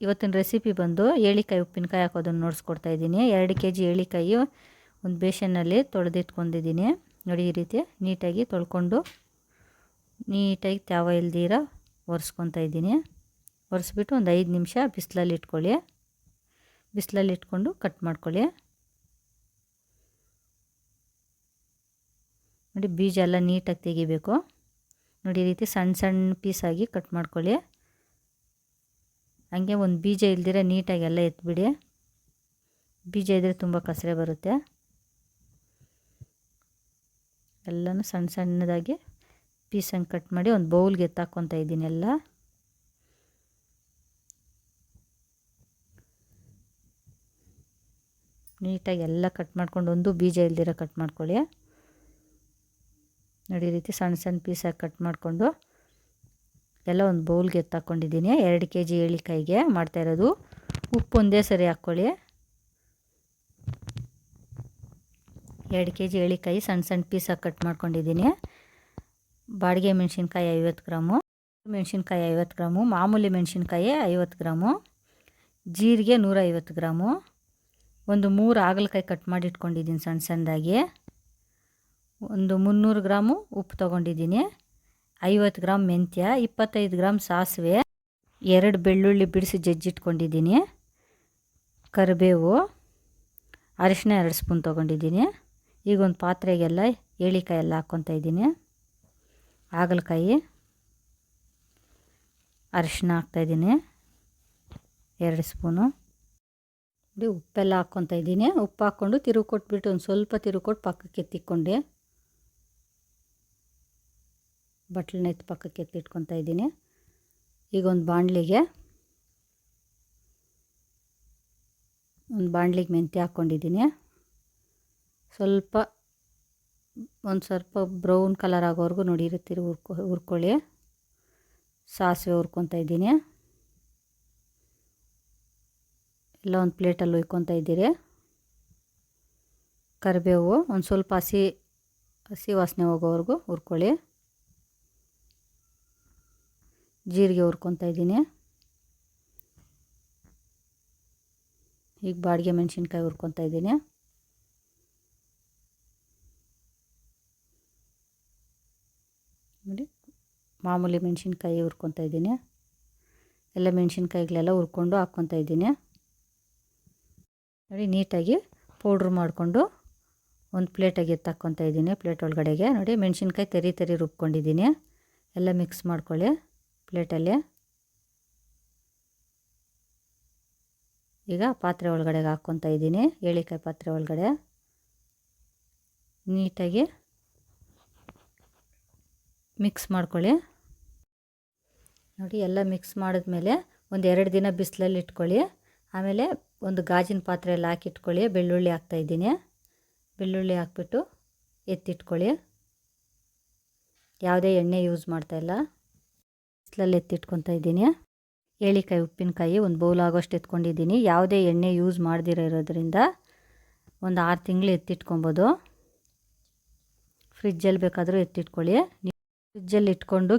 ಇವತ್ತಿನ ರೆಸಿಪಿ ಬಂದು ಏಳಿಕಾಯಿ ಉಪ್ಪಿನಕಾಯಿ ಹಾಕೋದನ್ನು ನೋಡಿಸ್ಕೊಡ್ತಾ ಇದ್ದೀನಿ. ಎರಡು ಕೆ ಜಿ ಏಳಿಕಾಯಿ ಒಂದು ಬೇಸನ್ನಲ್ಲಿ ತೊಳೆದಿಟ್ಕೊಂಡಿದ್ದೀನಿ. ನೋಡಿ ಈ ರೀತಿ ನೀಟಾಗಿ ತೊಳ್ಕೊಂಡು ನೀಟಾಗಿ ತ್ಯಾವ ಇಲ್ದಿರ ಒರೆಸ್ಕೊತಾ ಇದ್ದೀನಿ. ಒರೆಸ್ಬಿಟ್ಟು ಒಂದು ಐದು ನಿಮಿಷ ಬಿಸಿಲಲ್ಲಿ ಇಟ್ಕೊಳ್ಳಿ. ಬಿಸಿಲಲ್ಲಿ ಇಟ್ಕೊಂಡು ಕಟ್ ಮಾಡ್ಕೊಳ್ಳಿ. ನೋಡಿ ಬೀಜ ಎಲ್ಲ ನೀಟಾಗಿ ತೆಗಿಬೇಕು. ನೋಡಿ ಈ ರೀತಿ ಸಣ್ಣ ಸಣ್ಣ ಪೀಸಾಗಿ ಕಟ್ ಮಾಡ್ಕೊಳ್ಳಿ. ಹಂಗೆ ಒಂದು ಬೀಜ ಇಲ್ದಿರ ನೀಟಾಗಿ ಎಲ್ಲ ಎತ್ಬಿಡಿ. ಬೀಜ ಇದ್ದರೆ ತುಂಬ ಕಸರೆ ಬರುತ್ತೆ. ಎಲ್ಲನೂ ಸಣ್ಣ ಸಣ್ಣದಾಗಿ ಪೀಸಂಗೆ ಕಟ್ ಮಾಡಿ ಒಂದು ಬೌಲ್ಗೆ ಎತ್ತಾಕೊತ ಇದ್ದೀನಿ ಎಲ್ಲ. ನೀಟಾಗಿ ಎಲ್ಲ ಕಟ್ ಮಾಡ್ಕೊಂಡು ಒಂದು ಬೀಜ ಇಲ್ದಿರ ಕಟ್ ಮಾಡ್ಕೊಳ್ಳಿ. ನೋಡಿ ರೀತಿ ಸಣ್ಣ ಸಣ್ಣ ಪೀಸಾಗಿ ಕಟ್ ಮಾಡಿಕೊಂಡು ಎಲ್ಲ ಒಂದು ಬೌಲ್ಗೆ ಎತ್ತಾಕೊಂಡಿದ್ದೀನಿ. ಎರಡು ಕೆ ಜಿ ಏಳಿಕಾಯಿಗೆ ಮಾಡ್ತಾಯಿರೋದು ಉಪ್ಪು ಒಂದೇ ಸರಿ ಹಾಕ್ಕೊಳ್ಳಿ. ಎರಡು ಕೆ ಜಿ ಏಳಿಕಾಯಿ ಸಣ್ಣ ಸಣ್ಣ ಪೀಸಾಗಿ ಕಟ್ ಮಾಡ್ಕೊಂಡಿದ್ದೀನಿ. ಬಾಡಿಗೆ ಮೆಣಸಿನ್ಕಾಯಿ ಐವತ್ತು ಗ್ರಾಮು, ಮೆಣಸಿನ್ಕಾಯಿ ಐವತ್ತು ಗ್ರಾಮು, ಮಾಮೂಲಿ ಮೆಣಸಿನ್ಕಾಯಿ ಐವತ್ತು ಗ್ರಾಮು, ಜೀರಿಗೆ ನೂರೈವತ್ತು ಗ್ರಾಮು. ಒಂದು ಮೂರು ಹಾಗಲಕಾಯಿ ಕಟ್ ಮಾಡಿ ಇಟ್ಕೊಂಡಿದ್ದೀನಿ ಸಣ್ಣ ಸಣ್ಣದಾಗಿ. ಒಂದು ಮುನ್ನೂರು ಗ್ರಾಮು ಉಪ್ಪು ತೊಗೊಂಡಿದ್ದೀನಿ. ಐವತ್ತು ಗ್ರಾಮ್ ಮೆಂತ್ಯ, ಇಪ್ಪತ್ತೈದು ಗ್ರಾಮ್ ಸಾಸಿವೆ, ಎರಡು ಬೆಳ್ಳುಳ್ಳಿ ಬಿಡಿಸಿ ಜಜ್ಜಿಟ್ಕೊಂಡಿದ್ದೀನಿ. ಕರಿಬೇವು, ಅರಿಶಿನ ಎರಡು ಸ್ಪೂನ್ ತೊಗೊಂಡಿದ್ದೀನಿ. ಈಗ ಒಂದು ಪಾತ್ರೆಗೆಲ್ಲ ಏಳಿಕಾಯಿ ಎಲ್ಲ ಹಾಕ್ಕೊತಾ ಇದ್ದೀನಿ. ಹಾಗಲಕಾಯಿ, ಅರಿಶಿನ ಹಾಕ್ತಾಯಿದ್ದೀನಿ ಎರಡು ಸ್ಪೂನು. ಉಪ್ಪೆಲ್ಲ ಹಾಕ್ಕೊತಾ ಇದ್ದೀನಿ. ಉಪ್ಪು ಹಾಕ್ಕೊಂಡು ತಿರುವು ಕೊಟ್ಬಿಟ್ಟು ಒಂದು ಸ್ವಲ್ಪ ತಿರುವು ಕೊಟ್ಟು ಪಕ್ಕಕ್ಕೆ ಎತ್ತಿಕ್ಕೊಂಡೆ ಬಟ್ಲನ್ನ ಎತ್ತು ಪಕ್ಕಕ್ಕೆ ಎತ್ತಿಟ್ಕೊತಾ ಇದ್ದೀನಿ. ಈಗ ಒಂದು ಬಾಣಲಿಗೆ ಒಂದು ಬಾಣಲಿಗೆ ಮೆಂತ್ಯ ಹಾಕ್ಕೊಂಡಿದ್ದೀನಿ. ಸ್ವಲ್ಪ, ಒಂದು ಸ್ವಲ್ಪ ಬ್ರೌನ್ ಕಲರ್ ಆಗೋವರೆಗೂ ನೋಡಿ, ಇರುತ್ತೀರಿ, ಹುರ್ಕೊ, ಹುರ್ಕೊಳ್ಳಿ. ಸಾಸಿವೆ ಹುರ್ಕೊತಾ ಇದ್ದೀನಿ. ಎಲ್ಲ ಒಂದು ಪ್ಲೇಟಲ್ಲಿ ಹುಯ್ಕೊತಾ ಇದ್ದೀರಿ. ಕರಿಬೇವು, ಒಂದು ಸ್ವಲ್ಪ ಹಸಿ ಹಸಿ ವಾಸನೆ ಹೋಗೋವರೆಗೂ ಹುರ್ಕೊಳ್ಳಿ. ಜೀರಿಗೆ ಹುರ್ಕೊತಾ ಇದ್ದೀನಿ. ಈಗ ಬಾಡಿಗೆ ಮೆಣಸಿನ್ಕಾಯಿ ಹುರ್ಕೊತಾ ಇದ್ದೀನಿ. ನೋಡಿ, ಮಾಮೂಲಿ ಮೆಣಸಿನ್ಕಾಯಿ ಹುರ್ಕೊತಾ ಇದ್ದೀನಿ. ಎಲ್ಲ ಮೆಣಸಿನ್ಕಾಯಿಗಳೆಲ್ಲ ಹುರ್ಕೊಂಡು ಹಾಕ್ಕೊತಾ ಇದ್ದೀನಿ. ನೋಡಿ, ನೀಟಾಗಿ ಪೌಡ್ರ್ ಮಾಡಿಕೊಂಡು ಒಂದು ಪ್ಲೇಟಾಗಿ ಎತ್ತಾಕ್ಕೊತಾ ಇದ್ದೀನಿ ಪ್ಲೇಟ್ ಒಳಗಡೆಗೆ. ನೋಡಿ, ಮೆಣಸಿನ್ಕಾಯಿ ತೆರಿ ತೆರಿ ರುಬ್ಕೊಂಡಿದ್ದೀನಿ. ಎಲ್ಲ ಮಿಕ್ಸ್ ಮಾಡ್ಕೊಳ್ಳಿ. ಪ್ಲೇಟಲ್ಲಿ. ಈಗ ಪಾತ್ರೆ ಒಳಗಡೆಗೆ ಹಾಕ್ಕೊತಾ ಇದ್ದೀನಿ. ಏಳಿಕಾಯಿ ಪಾತ್ರೆ ಒಳಗಡೆ. ನೀಟಾಗಿ ಮಿಕ್ಸ್ ಮಾಡ್ಕೊಳ್ಳಿ. ನೋಡಿ, ಎಲ್ಲ ಮಿಕ್ಸ್ ಮಾಡಿದ್ಮೇಲೆ ಒಂದು ಎರಡು ದಿನ ಬಿಸಿಲಲ್ಲಿ ಇಟ್ಕೊಳ್ಳಿ. ಆಮೇಲೆ ಒಂದು ಗಾಜಿನ ಪಾತ್ರೆಯಲ್ಲಿ ಹಾಕಿಟ್ಕೊಳ್ಳಿ. ಬೆಳ್ಳುಳ್ಳಿ ಹಾಕ್ತಾಯಿದ್ದೀನಿ ಬೆಳ್ಳುಳ್ಳಿ ಹಾಕ್ಬಿಟ್ಟು ಎತ್ತಿಟ್ಕೊಳ್ಳಿ. ಯಾವುದೇ ಎಣ್ಣೆ ಯೂಸ್ ಮಾಡ್ತಾಯಿಲ್ಲ ಬಿಸಿಲಲ್ಲಿ ಎತ್ತಿಟ್ಕೊತಾ ಇದ್ದೀನಿ. ಏಳಿಕಾಯಿ, ಉಪ್ಪಿನಕಾಯಿ ಒಂದು ಬೌಲ್ ಆಗೋಷ್ಟು ಎತ್ಕೊಂಡಿದ್ದೀನಿ. ಯಾವುದೇ ಎಣ್ಣೆ ಯೂಸ್ ಮಾಡದಿರೋ ಇರೋದ್ರಿಂದ ಒಂದು ಆರು ತಿಂಗಳು ಎತ್ತಿಟ್ಕೊಬೋದು. ಫ್ರಿಜ್ಜಲ್ಲಿ ಬೇಕಾದರೂ ಎತ್ತಿಟ್ಕೊಳ್ಳಿ. ಫ್ರಿಜ್ಜಲ್ಲಿ ಇಟ್ಕೊಂಡು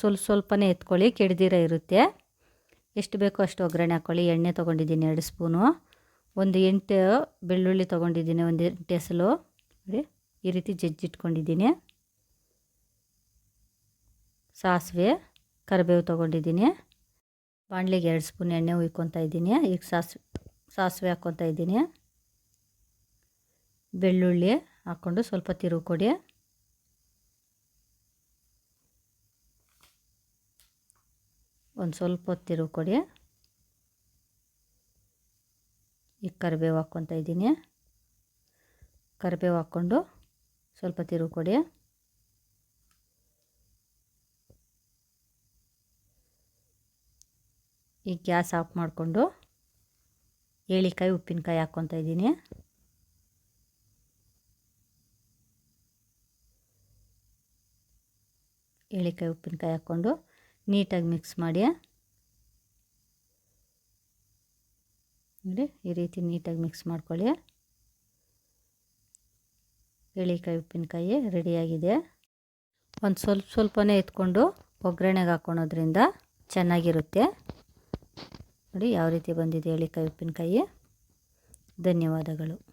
ಸ್ವಲ್ಪ ಸ್ವಲ್ಪನೇ ಎತ್ಕೊಳ್ಳಿ, ಕೆಡ್ದಿರ ಇರುತ್ತೆ. ಎಷ್ಟು ಬೇಕೋ ಅಷ್ಟು ಒಗ್ಗರಣೆ ಹಾಕ್ಕೊಳ್ಳಿ ಎಣ್ಣೆ ತೊಗೊಂಡಿದ್ದೀನಿ ಎರಡು ಸ್ಪೂನು. ಒಂದು ಎಂಟು ಬೆಳ್ಳುಳ್ಳಿ ತೊಗೊಂಡಿದ್ದೀನಿ, ಒಂದು ಎಂಟು ಎಸಲು ಈ ರೀತಿ ಜಜ್ಜಿಟ್ಕೊಂಡಿದ್ದೀನಿ. ಸಾಸಿವೆ. ಕರಿಬೇವು ತೊಗೊಂಡಿದ್ದೀನಿ. ಬಾಣಲಿಗೆ ಎರಡು ಸ್ಪೂನ್ ಎಣ್ಣೆ ಹುಯ್ಕೊತಾ ಇದ್ದೀನಿ. ಈಗ ಸಾಸಿವೆ ಸಾಸಿವೆ ಹಾಕ್ಕೊತಾ ಇದ್ದೀನಿ. ಬೆಳ್ಳುಳ್ಳಿ ಹಾಕ್ಕೊಂಡು ಸ್ವಲ್ಪ ತಿರುವು ಕೊಡಿ. ಒಂದು ಸ್ವಲ್ಪ ತಿರುವು ಕೊಡಿ. ಈಗ ಕರಿಬೇವು ಹಾಕ್ಕೊತಾ ಇದ್ದೀನಿ. ಕರಿಬೇವು ಹಾಕ್ಕೊಂಡು ಸ್ವಲ್ಪ ತಿರುವು ಕೊಡಿ. ಈಗ ಗ್ಯಾಸ್ ಆಫ್ ಮಾಡಿಕೊಂಡು ಏಳಿಕಾಯಿ, ಉಪ್ಪಿನಕಾಯಿ ಹಾಕ್ಕೊತಾ ಇದ್ದೀನಿ. ಏಳಿಕಾಯಿ, ಉಪ್ಪಿನಕಾಯಿ ಹಾಕ್ಕೊಂಡು ನೀಟಾಗಿ ಮಿಕ್ಸ್ ಮಾಡಿ. ನೋಡಿ, ಈ ರೀತಿ ನೀಟಾಗಿ ಮಿಕ್ಸ್ ಮಾಡ್ಕೊಳ್ಳಿ. ಏಳಿಕಾಯಿ, ಉಪ್ಪಿನಕಾಯಿ ರೆಡಿಯಾಗಿದೆ. ಒಂದು ಸ್ವಲ್ಪ ಸ್ವಲ್ಪನೇ ಎತ್ಕೊಂಡು ಒಗ್ಗರಣೆಗೆ ಹಾಕ್ಕೊಳೋದ್ರಿಂದ ಚೆನ್ನಾಗಿರುತ್ತೆ. ನೋಡಿ ಯಾವ ರೀತಿ ಬಂದಿದೆ ಎಳಿಕಾಯಿ ಉಪ್ಪಿನಕಾಯಿ. ಧನ್ಯವಾದಗಳು.